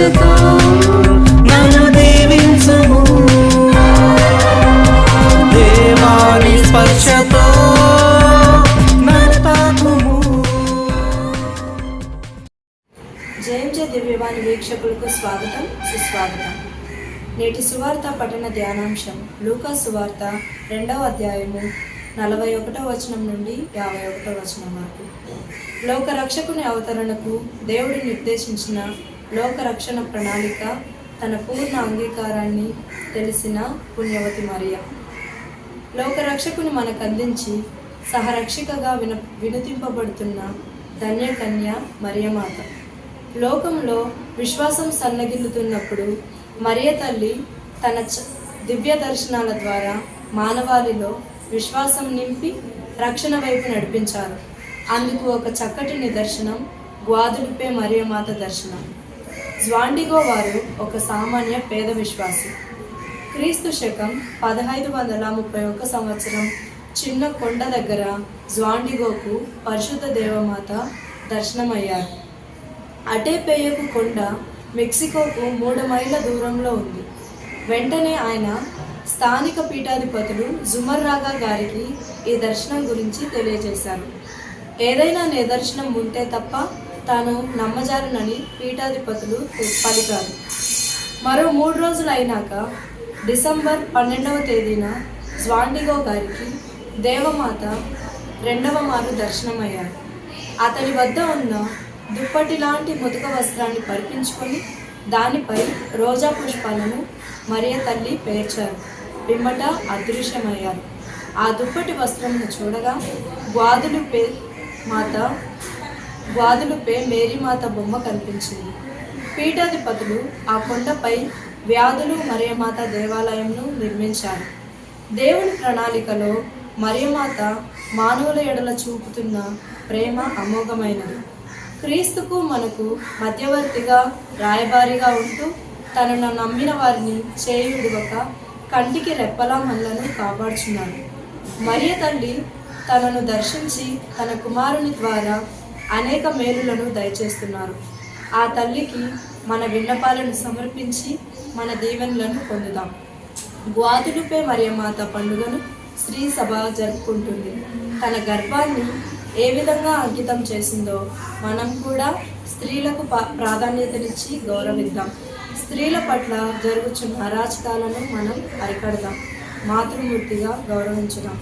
రక్షతో నన్ను దీవించుము. దేవాని స్పర్శతో జయంజ దివ్యవాణి వీక్షకులకు స్వాగతం సుస్వాగతం. నేటి సువార్త పఠన ధ్యానాంశం లూకా సువార్త రెండవ అధ్యాయము నలభై ఒకటో వచనం నుండి యాభై ఒకటో వచనం వరకు. లోక రక్షకుని అవతరణకు దేవుడు నిర్దేశించిన లోక రక్షణ ప్రణాళిక తన పూర్ణ అంగీకారాన్ని తెలిసిన పుణ్యవతి మరియ. లోకరక్షకుని మనకు అందించి సహరక్షికగా విన వినుతింపబడుతున్న ధన్యకన్య మరియమాత లోకంలో విశ్వాసం సన్నగిల్లుతున్నప్పుడు మరియ తల్లి తన చ- దివ్య దర్శనాల ద్వారా మానవాళిలో విశ్వాసం నింపి రక్షణ వైపు నడిపించారు. అందుకు ఒక చక్కటి నిదర్శనం గ్వాదులుపే మరియమాత దర్శనం. జ్వాండిగో వారు ఒక సామాన్య పేద విశ్వాసి. క్రీస్తు శకం పదహైదు వందల ముప్పై ఒక్క సంవత్సరం చిన్న కొండ దగ్గర జ్వాండిగోకు పరిశుద్ధ దేవమాత దర్శనమయ్యారు. అటేపేయకు కొండ మెక్సికోకు మూడు మైళ్ళ దూరంలో ఉంది. వెంటనే ఆయన స్థానిక పీఠాధిపతులు జుమర్రాగా గారికి ఈ దర్శనం గురించి తెలియజేశారు. ఏదైనా నిదర్శనం ఉంటే తప్ప తాను నమ్మజారునని పీఠాధిపతులు పలికారు. మరో మూడు రోజులు అయినాక డిసెంబర్ పన్నెండవ తేదీన జ్వాండిగో గారికి దేవమాత రెండవ మారు దర్శనమయ్యారు. అతడి వద్ద ఉన్న దుప్పటి లాంటి ముదుక వస్త్రాన్ని పరిపించుకొని దానిపై రోజా పుష్పాలను మరియ తల్లి పేర్చారు. పిమ్మట అదృశ్యమయ్యారు. ఆ దుప్పటి వస్త్రంను చూడగా గ్వాదులు పే మాత గ్వాదులుపై మేరీమాత బొమ్మ కనిపించింది. పీఠాధిపతులు ఆ కొండపై వ్యాధులు మరియమాత దేవాలయంను నిర్మించారు. దేవుని ప్రణాళికలో మరియమాత మానవుల ఎడల చూపుతున్న ప్రేమ అమోఘమైనది. క్రీస్తుకు మనకు మధ్యవర్తిగా రాయబారిగా ఉంటూ తనను నమ్మిన వారిని చేయుడువక కంటికి రెప్పలా మనలను కాపాడుచున్నాడు. మరియ తల్లి తనను దర్శించి తన కుమారుని ద్వారా అనేక మేలులను దయచేస్తున్నారు. ఆ తల్లికి మన విన్నపాలను సమర్పించి మన దీవెనలను పొందుదాం. గ్వాదులుపే మరియమాత పండుగను స్త్రీ సభ జరుపుకుంటుంది. తన గర్భాన్ని ఏ విధంగా అంకితం చేసిందో మనం కూడా స్త్రీలకు పా- ప్రాధాన్యతనిచ్చి గౌరవిద్దాం. స్త్రీల పట్ల జరుగుచున్న అరాచకాలను మనం అరికడదాం. మాతృమూర్తిగా గౌరవించుదాం.